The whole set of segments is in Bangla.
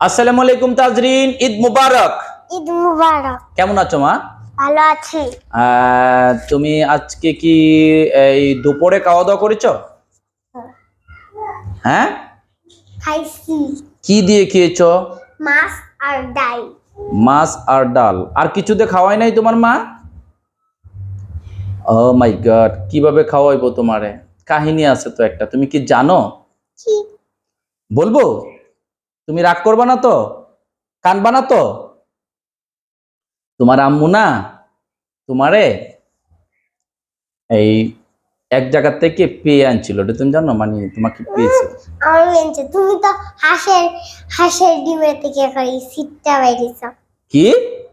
আসসালামু আলাইকুম তাজরিন ঈদ মুবারক। ঈদ মুবারক। কেমন আছো মা? ভালো আছি। তুমি আজকে কি এই দুপুরে খাওয়া দাওয়া করেছ? হ্যাঁ? খাইছি। কি দিয়ে খেয়েছো? মাছ আর ডাল। মাছ আর ডাল। আর কিছুতে খাওয়াই নাই তোমার মা? ও মাই গড কীভাবে খাওয়াইবো তোমারে? কাহিনী আছে তো একটা তুমি কি জানো? বলব? তুমি রাগ করবা না তো? কানবা না তো? তোমার আম্মু না? তোমারে? এই এক জায়গা থেকে পেয়ে আনছিল ওটা তুমি জানো? মানে তোমাকে পেয়েছে। আমার মেনছে তুমি তো হাঁসের হাঁসের ডিমের থেকে করে সিটটা বাইরেছ। কি?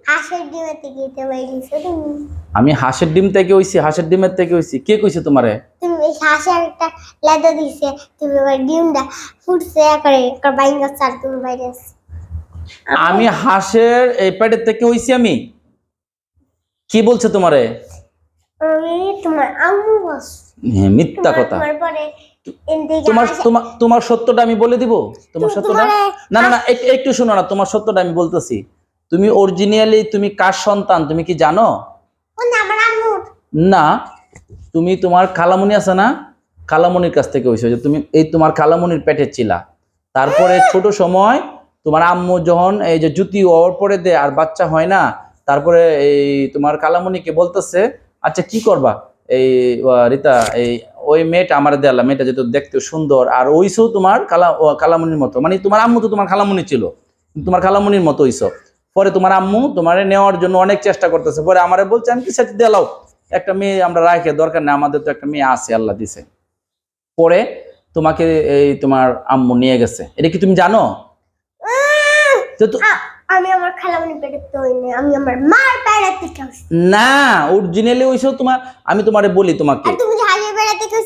হাঁসের ডিমের থেকে এটা বাইরেছ তুমি। আমি হাঁসের ডিম থেকে হইছি হাঁসের ডিমের থেকে হইছি। কে কইছে তোমারে? তুমি এই হাঁসের একটা লেদা দিছে তুমি ওই ডিমটা ফুটছে করে একটা বাইঙ্গা চাল তুমি বাইরে আমি হাঁসের এই প্যাটের থেকে হইছি আমি। কি বলছে তোমারে? আমি তোমার আম্মু বস। হ্যাঁ, মিথ্যা কথা। তোমার পরে তোমার তোমার সত্যটা আমি বলে দিব? তোমার সত্যটা? না না না একটু শোনো না তোমার সত্যটা আমি বলতেছি। তুমি অরিজিনালি তুমি কার সন্তান? তুমি কি জানো? না। তুমি তোমার খালামণি আছে না? খালামণির কাছ থেকে হয়েছে যে তুমি এই তোমার খালামণির পেটে ছিলা। তারপরে ছোট সময় তোমার আম্মু যখন এই যে জুতি ওর পরে দেয় আর বাচ্চা হয় না, তারপরে এই তোমার খালামণিকে বলতেছে আচ্ছা কি করবা? এই রিতা, এই, ওই মেয়েটা আমার দেয়ালা, মেয়েটা যেহেতু দেখতে সুন্দর, আর ওইসও তোমার কালা, ও কালামণির মতো। মানে তোমার আম্মু তো তোমার খালামণি ছিল তোমার খালামণির মতো হইছো পরে তোমার আম্মু তোমারে নেওয়ার জন্য অনেক চেষ্টা করতেছে। পরে আমারে বলছে আমি কি সেটা দেলাও একটা মেয়ে আমরা রাখে দরকার নেই আমাদের তো একটা মেয়ে আছে আল্লাহ দিছে। পরে তোমাকে এই তোমার আম্মু নিয়ে গেছে। এটা কি তুমি জানো? আমি আমার খালামণি পেটে আমি আমার মার পেটে না অরিজিনালি ওইসব তোমার আমি তোমারে বলি তোমাকে। তুমি যে হাঁসের পেটে থেকে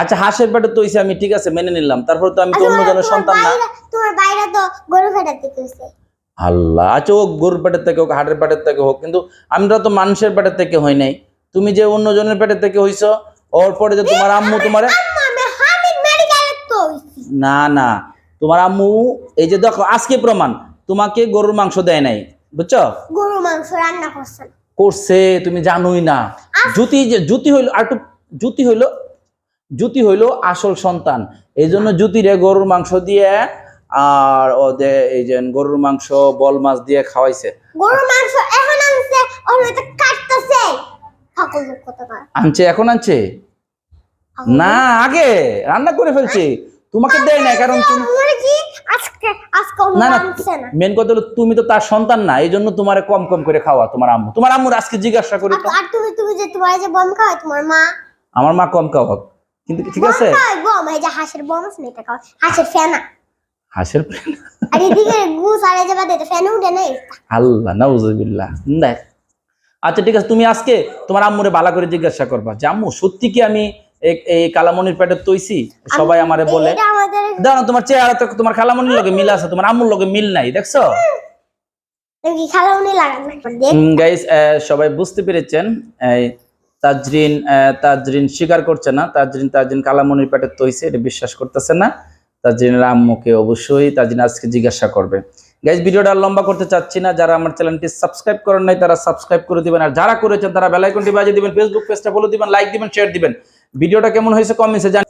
আচ্ছা হাঁসের পেটে তো হইছে আমি ঠিক আছে মেনে নিলাম। তারপর তো আমি তো অন্য জনের সন্তান না। তোমার বাইরে তো গরু পেটে থেকে আল্লাহ আচ্ছা ও গরুর পেটের থেকে হোক হাটের পেটের থেকে হোক কিন্তু আমরা তো মানুষের পেটের থেকে হই নাই। তুমি যে অন্য জনের পেটের থেকে হইছো ওর পরে যে তোমার আম্মু তোমারে। না না তোমার আম্মু এই যে দেখো আজকে প্রমাণ তোমাকে গরুর মাংস দেয় নাই বুঝছ? গরু মাংস রান্না করছেন করছে তুমি জানোই না। জুতি যে জুতি হইল আর একটু জুতি হইল জুতি হইল আসল সন্তান। এই জন্য জুতিরে গরুর মাংস দিয়ে আর ওদের এই যে গরুর মাংস বল মাছ দিয়ে খাওয়াইছে। গরুর মাংস এখন আনছে ওর মধ্যে আনছে এখন আনছে? না আগে। রান্না করে ফেলছে। তোমাকে দেয় না কারণ তুমি না না মেন কথা হলো তুমি তো তার সন্তান না এই জন্য তোমার কম কম করে খাওয়া তোমার আম্মু। তোমার আম্মুর আজকে জিজ্ঞাসা করি আর- তুমি তুমি যে তোমার যে বম খাও তোমার মা? আমার মা কম খাওয়া কিন্তু ঠিক আছে? বম? খায়, এই যে হাঁসের বম আছে এটা খাও হাঁসের ফেনা। হাসের আর এদিকে গুস আর এই যে বাদে ফেন উঠে নেই। আল্লাহ নাউজুবিল্লাহ। দেখ আচ্ছা ঠিক আছে তুমি আজকে তোমার আম্মুরে বালা করে জিজ্ঞাসা করবা যে আম্মু সত্যি কি আমি এই- কালামনির পেটে তৈছি? সবাই আমারে বলে এটা তোমার চেহারা তো তোমার খালামনির লগে মিল আছে তোমার আম্মুর লগে মিল নাই দেখছ? সবাই বুঝতে পেরেছেন তাজরিন তাজরিন স্বীকার করছে না তাজরিন তাজরিন কালামনির পেটে তৈছে এটা বিশ্বাস করতেছে না। তাজরিনের আম্মুকে অবশ্যই তাজরিন আজকে জিজ্ঞাসা করবে। গাইস ভিডিওটা লম্বা করতে চাচ্ছি না। যারা আমার চ্যানেলটি সাবস্ক্রাইব করেন নাই, তারা সাবস্ক্রাইব করে দিবেন। আর যারা করেছেন, তারা বেলাইকনটি বাজিয়ে দিবেন ফেসবুক পেজটা ফলো দিবেন লাইক দিবেন শেয়ার দিবেন। ভিডিওটা কেমন হয়েছে কমেন্টসে জান